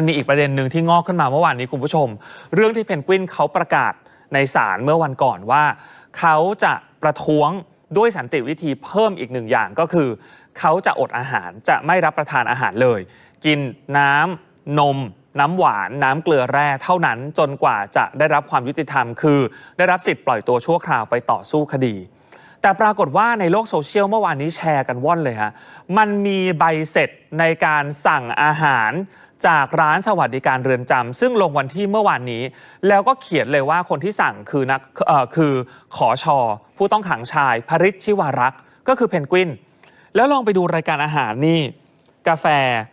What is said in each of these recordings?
มันมีอีกประเด็นหนึ่งที่งอกขึ้นมาเมื่อวานนี้คุณผู้ชม เรื่องที่เพนกวินเขาประกาศในศาลเมื่อวันก่อนว่า เขาจะประท้วงด้วยสันติวิธีเพิ่มอีกหนึ่งอย่างก็คือ เขาจะอดอาหารจะไม่รับประทานอาหารเลย กินน้ำนม น้ำหวาน น้ำเกลือแร่เท่านั้นจนกว่าจะได้รับความยุติธรรม คือ ได้รับสิทธิ์ปล่อยตัวชั่วคราวไปต่อสู้คดีแต่ปรากฏว่าในโลกโซเชียลเมื่อวานนี้แชร์กันว่อนเลยฮะ มันมีใบเสร็จในการสั่งอาหาร จากร้านสวัสดิการเรือนจำซึ่งลงวันที่เมื่อวานนี้ แล้วก็เขียนเลยว่าคนที่สั่งคือนักเอ่อคือขอชอ ผู้ต้องขังชายพริชชิวารักษ์ก็คือเพนกวิน แล้วลองไปดูรายการอาหารนี่ กาแฟ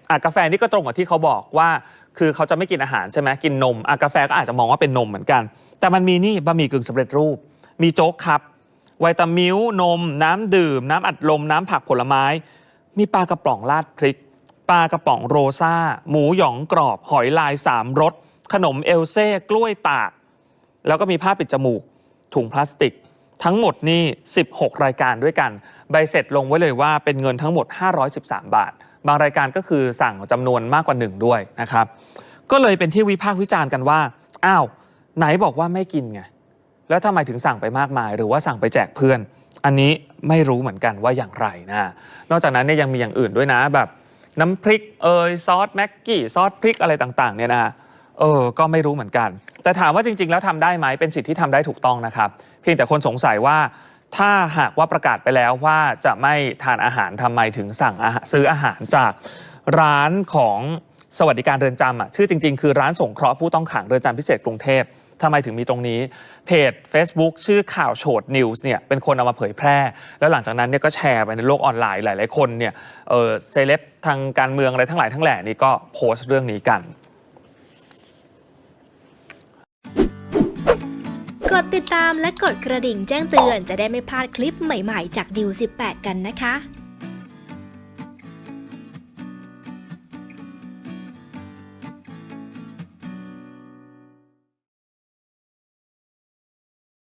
อะกาแฟนี่ก็ตรงกับที่เขาบอกว่า คือเขาจะไม่กินอาหารใช่ไหมกินนมอะกาแฟก็อาจจะมองว่าเป็นนมเหมือนกัน แต่มันมีนี่บะหมี่กึ่งสำเร็จรูป มีโจ๊กครับไวตามิลนม น้ำดื่ม น้ำอัดลม น้ำผักผลไม้ มีปลากระป๋องราดพริก ปลากระป๋องโรซาหมูหยองกรอบหอยลายสามรสขนมเอลเซ่กล้วยตาก แล้วก็มีผ้าปิดจมูก ถุงพลาสติก ทั้งหมดนี่ 16 รายการด้วยกัน ใบเสร็จลงไว้เลยว่าเป็นเงินทั้งหมด 513 บาท บางรายการก็คือสั่งจำนวนมากกว่าหนึ่งด้วยนะครับ ก็เลยเป็นที่วิพากษ์วิจารณ์กันว่า อ้าว ไหนบอกว่าไม่กินไง แล้วทำไมถึงสั่งไปมากมาย หรือว่าสั่งไปแจกเพื่อน อันนี้ไม่รู้เหมือนกันว่าอย่างไรนะ นอกจากนั้นเนี่ยยังมีอย่างอื่นด้วยนะแบบ น้ำพริกเอยซอสแม็กกี้ซอสพริกอะไรต่างๆเนี่ยนะเออก็ไม่รู้เหมือนกัน แต่ถามว่าจริง ๆ แล้วทำได้ไหมเป็นสิทธิ์ที่ทำได้ถูกต้องนะครับ เพียงแต่คนสงสัยว่า ถ้าหากว่าประกาศไปแล้วว่าจะไม่ทานอาหารทำไมถึงสั่งซื้ออาหารจากร้านของสวัสดิการเรือนจำอะชื่อจริง ๆ คือร้านสงเคราะห์ผู้ต้องขังเรือนจำพิเศษกรุงเทพ ทำไมถึงมีตรงนี้ เพจ Facebook ชื่อข่าวโฉดนิวส์เนี่ยเป็นคนเอามาเผยแพร่ แล้วหลังจากนั้นเนี่ยก็แชร์ไปในโลกออนไลน์หลาย ๆ คนเนี่ยเออเซเลบทางการเมืองอะไรทั้งหลายทั้งแหล่นี่ก็โพสต์เรื่องนี้กันกดติดตามและกดกระดิ่งแจ้งเตือนจะได้ไม่พลาดคลิปใหม่ ๆ จากดิว18 กันนะคะ